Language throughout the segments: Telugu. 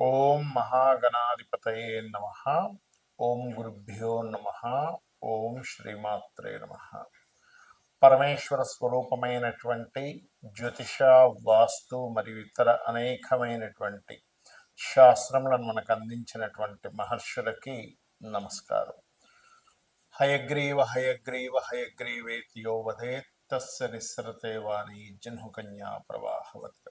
ఓం మహాగణాధిపతయే నమ. ఓం గురుభ్యో నమ. ఓం శ్రీమాత్రే నమ. పరమేశ్వర స్వరూపమైనటువంటి జ్యోతిష వాస్తు మరియు ఇతర అనేకమైనటువంటి శాస్త్రములను మనకు అందించినటువంటి మహర్షులకి నమస్కారం. హయగ్రీవ హయగ్రీవ హయగ్రీవేతి యో తస్య నిస్సరతే వాణి జన్హుకన్యా ప్రవాహవత్.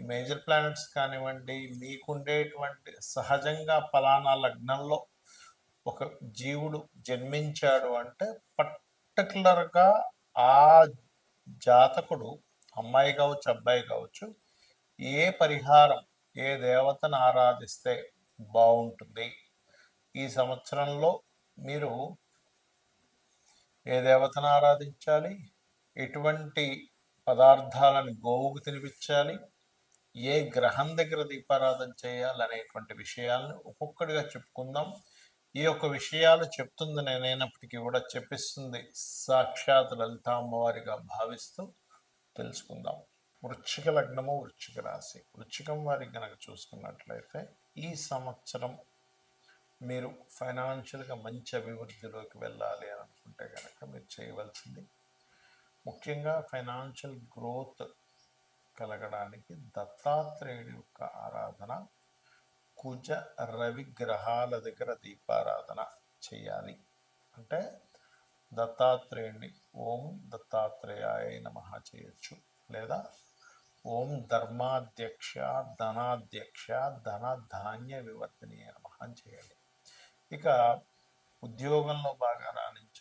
ఈ మేజర్ ప్లానెట్స్ కానివ్వండి మీకుండేటువంటి సహజంగా ఫలానా లగ్నంలో ఒక జీవుడు జన్మించాడు అంటే పర్టికులర్గా ఆ జాతకుడు అమ్మాయి కావచ్చు అబ్బాయి కావచ్చు ఏ పరిహారం ఏ దేవతను ఆరాధిస్తే బాగుంటుంది? ఈ సంవత్సరంలో మీరు ఏ దేవతను ఆరాధించాలి? ఎటువంటి పదార్థాలను గోవుకు తినిపించాలి? ఏ గ్రహం దగ్గర దీపారాధన చేయాలనేటువంటి విషయాలను ఒక్కొక్కటిగా చెప్పుకుందాం. ఈ యొక్క విషయాలు చెప్తుంది నేనైనప్పటికీ కూడా చెప్పిస్తుంది. సాక్షాత్ లలిత అమ్మవారిగా భావిస్తూ తెలుసుకుందాం. వృచ్చిక లగ్నము వృచ్చిక రాశి. వృశ్చికం వారికి కనుక చూసుకున్నట్లయితే ఈ సంవత్సరం మీరు ఫైనాన్షియల్గా మంచి అభివృద్ధిలోకి వెళ్ళాలి అని అనుకుంటే కనుక మీరు చేయవలసింది. ముఖ్యంగా ఫైనాన్షియల్ గ్రోత్ కలగడానికి దత్తాత్రేయుడి యొక్క ఆరాధన కుజ రవి గ్రహాల దగ్గర దీపారాధన చేయాలి. అంటే దత్తాత్రేయుడిని ఓం దత్తాత్రేయాయ నమ చేయొచ్చు. లేదా ఓం ధర్మాధ్యక్ష ధనాధ్యక్ష ధన ధాన్య వివర్తనీయ నమ చేయాలి. ఇక ఉద్యోగంలో బాగా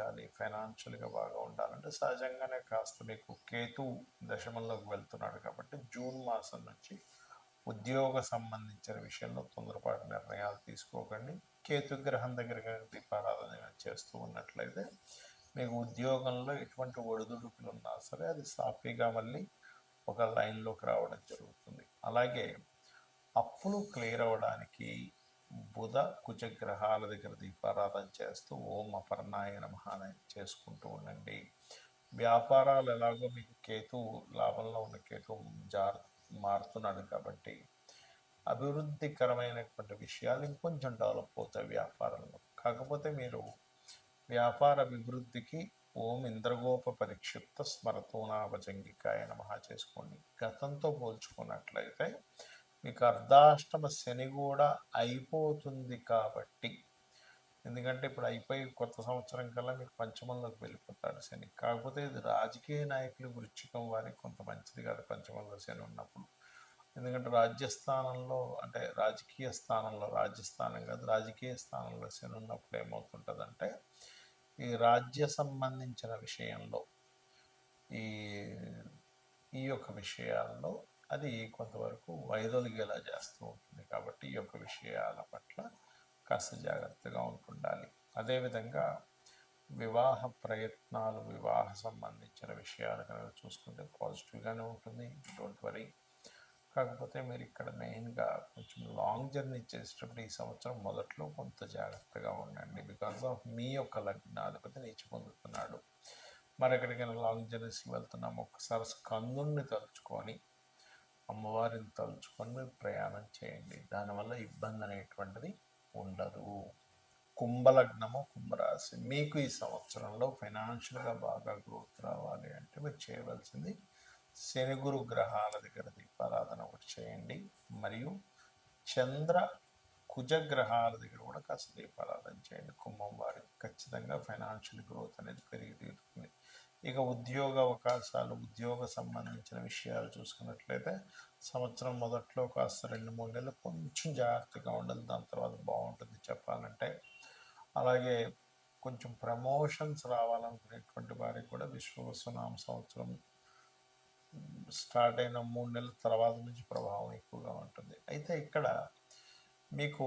రాణించాలి ఫైనాన్షియల్గా బాగా ఉండాలంటే సహజంగానే కాస్త మీకు కేతు దశమంలోకి వెళ్తున్నాడు కాబట్టి జూన్ మాసం నుంచి ఉద్యోగ సంబంధించిన విషయంలో తొందరపాటు నిర్ణయాలు తీసుకోకండి. కేతు గ్రహం దగ్గర దీపారాధన చేస్తూ ఉన్నట్లయితే మీకు ఉద్యోగంలో ఎటువంటి ఒడిదుడుకులు ఉన్నా సరే అది సాఫీగా మళ్ళీ ఒక లైన్లోకి రావడం జరుగుతుంది. అలాగే అప్పులు క్లియర్ అవ్వడానికి బుధ కుజగ్రహాల దగ్గర దీపారాధన చేస్తూ ఓం అపర్ణాయ నమహాన చేసుకుంటూ ఉండండి. వ్యాపారాలు ఎలాగో మీకు కేతు లాభంలో ఉన్న కేతు జార్ మారుతున్నాడు కాబట్టి అభివృద్ధికరమైనటువంటి విషయాలు ఇంకొంచెం డెవలప్ అవుతాయి వ్యాపారంలో. కాకపోతే మీరు వ్యాపార అభివృద్ధికి ఓం ఇంద్రగోప పరిక్షిప్త స్మరతోనాభజంగికాయ నమహా చేసుకోండి. గతంతో పోల్చుకున్నట్లయితే మీకు అర్ధాష్టమ శని కూడా అయిపోతుంది కాబట్టి. ఎందుకంటే ఇప్పుడు అయిపోయి కొత్త సంవత్సరం కల్లా మీకు పంచమంలోకి వెళ్ళిపోతాడు శని. కాకపోతే ఇది రాజకీయ నాయకులు వృచ్చికం వారికి కొంత మంచిది కాదు పంచమంలో శని ఉన్నప్పుడు. ఎందుకంటే రాజ్యస్థానంలో అంటే రాజకీయ స్థానంలో రాజ్యస్థానం కాదు రాజకీయ స్థానంలో శని ఉన్నప్పుడు ఏమవుతుంటుందంటే ఈ రాజ్య సంబంధించిన విషయంలో ఈ ఈ యొక్క విషయాల్లో అది కొంతవరకు వైదొలిగేలా చేస్తూ ఉంటుంది కాబట్టి ఈ యొక్క విషయాల పట్ల కాస్త జాగ్రత్తగా ఉంటుండాలి. అదేవిధంగా వివాహ ప్రయత్నాలు వివాహ సంబంధించిన విషయాలు కనుక చూసుకుంటే పాజిటివ్గానే ఉంటుంది డోంట్ వరీ. కాకపోతే మీరు ఇక్కడ మెయిన్గా కొంచెం లాంగ్ జర్నీ చేసేటప్పుడు ఈ సంవత్సరం మొదట్లో కొంత జాగ్రత్తగా ఉండండి. బికాస్ ఆఫ్ మీ యొక్క లగ్నాధిపతి నీచి పొందుతున్నాడు. మరి ఎక్కడికైనా లాంగ్ జర్నీస్కి వెళ్తున్నాము ఒక్కసారి స్కందుని తలుచుకొని అమ్మవారిని తలుచుకొని మీరు ప్రయాణం చేయండి. దానివల్ల ఇబ్బంది అనేటువంటిది ఉండదు. కుంభలగ్నము కుంభరాశి. మీకు ఈ సంవత్సరంలో ఫైనాన్షియల్గా బాగా గ్రోత్ రావాలి అంటే మీరు చేయవలసింది శని గురు గ్రహాల దగ్గర దీపారాధన ఒకటి చేయండి. మరియు చంద్ర కుజ గ్రహాల దగ్గర కూడా కాస్త దీపారాధన చేయండి. కుంభం వారికి ఖచ్చితంగా ఫైనాన్షియల్ గ్రోత్ అనేది పెరిగి తీరుతుంది. ఇక ఉద్యోగ అవకాశాలు ఉద్యోగ సంబంధించిన విషయాలు చూసుకున్నట్లయితే సంవత్సరం మొదట్లో కాస్త రెండు మూడు నెలలు కొంచెం జాగ్రత్తగా ఉండాలి. దాని తర్వాత బాగుంటుంది చెప్పాలంటే. అలాగే కొంచెం ప్రమోషన్స్ రావాలనుకునేటువంటి వారికి కూడా విశ్వవసునామ సంవత్సరం స్టార్ట్ అయిన మూడు నెలల తర్వాత నుంచి ప్రభావం ఎక్కువగా ఉంటుంది. అయితే ఇక్కడ మీకు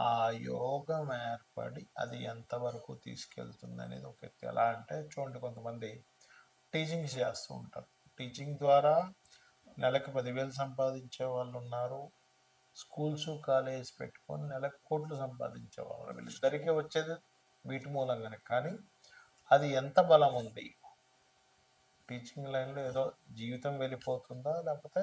ఆ యోగం ఏర్పడి అది ఎంతవరకు తీసుకెళ్తుంది అనేది ఒక ఎత్తు. ఎలా అంటే చూడండి కొంతమంది టీచింగ్స్ చేస్తూ ఉంటారు. టీచింగ్ ద్వారా నెలకు పదివేలు సంపాదించే వాళ్ళు ఉన్నారు. స్కూల్స్ కాలేజ్ పెట్టుకొని నెలకు కోట్లు సంపాదించే వాళ్ళు. వీళ్ళిద్దరికీ వచ్చేది వీటి మూలంగానే. కానీ అది ఎంత బలం ఉంది? టీచింగ్ లైన్లో ఏదో జీవితం వెళ్ళిపోతుందా? లేకపోతే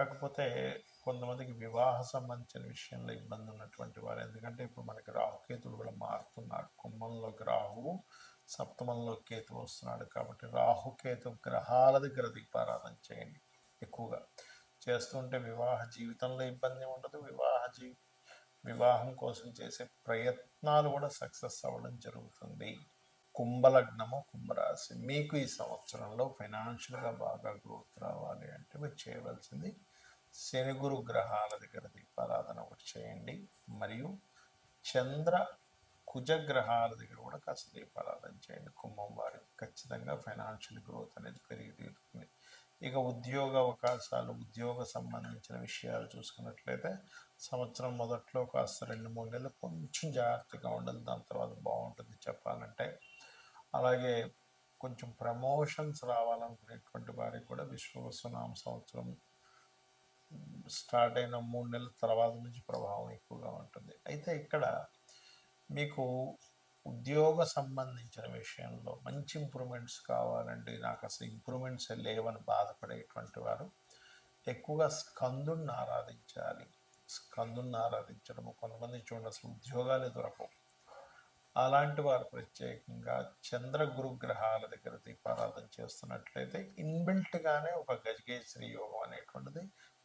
కాకపోతే కొంతమందికి వివాహ సంబంధించిన విషయంలో ఇబ్బంది ఉన్నటువంటి వారు. ఎందుకంటే ఇప్పుడు మనకి రాహుకేతులు కూడా మారుతున్నారు. కుంభంలోకి రాహువు సప్తమంలో కేతు వస్తున్నాడు కాబట్టి రాహుకేతు గ్రహాల దగ్గర దీపారాధన చేయండి ఎక్కువగా. చేస్తుంటే వివాహ జీవితంలో ఇబ్బంది ఉండదు. వివాహ జీ వివాహం కోసం చేసే ప్రయత్నాలు కూడా సక్సెస్ అవ్వడం జరుగుతుంది. కుంభలగ్నము కుంభరాశి. మీకు ఈ సంవత్సరంలో ఫైనాన్షియల్గా బాగా గ్రోత్ రావాలి అంటే మీరు చేయవలసింది శని గురు గ్రహాల దగ్గర దీపారాధన ఒకటి చేయండి. మరియు చంద్ర కుజగ్రహాల దగ్గర కూడా కాస్త దీపారాధన చేయండి. కుంభం వారికి ఖచ్చితంగా ఫైనాన్షియల్ గ్రోత్ అనేది పెరిగి తీరుతుంది ఇక ఉద్యోగ అవకాశాలు ఉద్యోగ సంబంధించిన విషయాలు చూసుకున్నట్లయితే సంవత్సరం మొదట్లో కాస్త రెండు మూడు నెలలు కొంచెం జాగ్రత్తగా ఉండాలి. దాని తర్వాత బాగుంటుంది చెప్పాలంటే. అలాగే కొంచెం ప్రమోషన్స్ రావాలనుకునేటువంటి వారికి కూడా విశ్వవసునామ సంవత్సరం స్టార్ట్ అయిన మూడు నెలల తర్వాత నుంచి ప్రభావం ఎక్కువగా ఉంటుంది. అయితే ఇక్కడ మీకు ఉద్యోగ సంబంధించిన విషయంలో మంచి ఇంప్రూవ్మెంట్స్ కావాలండి నాకు అసలు ఇంప్రూవ్మెంట్స్ లేవని బాధపడేటువంటి వారు ఎక్కువగా స్కందుని ఆరాధించాలి. స్కందుని ఆరాధించడము కొంతమంది చూడండి అసలు ఉద్యోగాలు దొరకవు. అలాంటి వారు ప్రత్యేకంగా చంద్ర గురు గ్రహాల దగ్గర దీపారాధన చేస్తున్నట్లయితే ఇన్బిల్ట్గానే ఒక గజగేశ్వరి యోగం అనేటువంటిది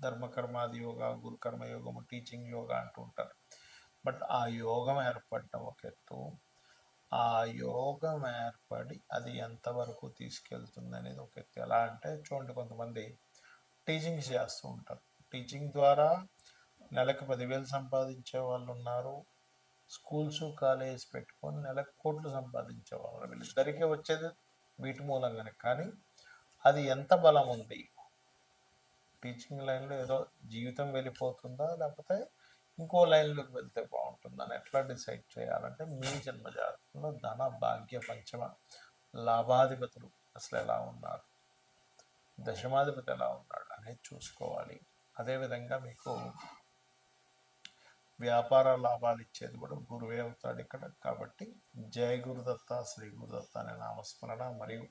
ధర్మకర్మాది యోగ గురుకర్మ యోగము టీచింగ్ యోగా అంటూ ఉంటారు. బట్ ఆ యోగం ఏర్పడటం ఒక ఎత్తు ఆ యోగం ఏర్పడి అది ఎంతవరకు తీసుకెళ్తుంది అనేది ఒక ఎత్తు. ఎలా అంటే చూడండి కొంతమంది టీచింగ్స్ చేస్తూ ఉంటారు. టీచింగ్ ద్వారా నెలకు పదివేలు సంపాదించే వాళ్ళు ఉన్నారు. స్కూల్స్ కాలేజ్ పెట్టుకొని నెలకు కోట్లు సంపాదించే వాళ్ళు వీళ్ళిద్దరికీ వచ్చేది వీటి మూలంగానే. కానీ అది ఎంత బలం ఉంది? టీచింగ్ లైన్లో ఏదో జీవితం వెళ్ళిపోతుందా? లేకపోతే ఇంకో లైన్లోకి వెళ్తే బాగుంటుందా? అని ఎట్లా డిసైడ్ చేయాలంటే మీ జన్మజాతకంలో ధన భాగ్య పంచమ లాభాధిపతులు అసలు ఎలా ఉన్నారు? దశమాధిపతి ఎలా ఉన్నాడు అనేది చూసుకోవాలి. అదేవిధంగా మీకు వ్యాపార లాభాలు ఇచ్చేది కూడా గురువే అవుతాడు ఇక్కడ. కాబట్టి జయ గురుదత్త శ్రీ గురుదత్త అనే నామస్మరణ మరియు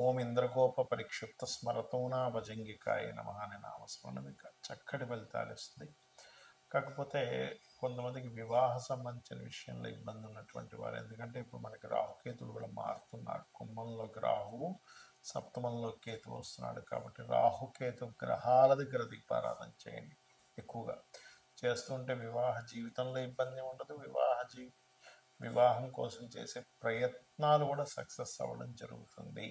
ఓం ఇంద్రగోప పరిక్షిప్త స్మరతోనా భజంగికాయ నమ అనే నామస్మరణ మీకు చక్కటి ఫలితాలు ఇస్తుంది కాకపోతే కొంతమందికి వివాహ సంబంధించిన విషయంలో ఇబ్బంది ఉన్నటువంటి వారు. ఎందుకంటే ఇప్పుడు మనకి రాహుకేతులు కూడా మారుతున్నారు. కుంభంలోకి రాహువు సప్తమంలో కేతు వస్తున్నాడు కాబట్టి రాహుకేతు గ్రహాల దగ్గర దీపారాధన చేయండి ఎక్కువగా. చేస్తుంటే వివాహ జీవితంలో ఇబ్బంది ఉండదు. వివాహ జీ వివాహం కోసం చేసే ప్రయత్నాలు కూడా సక్సెస్ అవ్వడం జరుగుతుంది.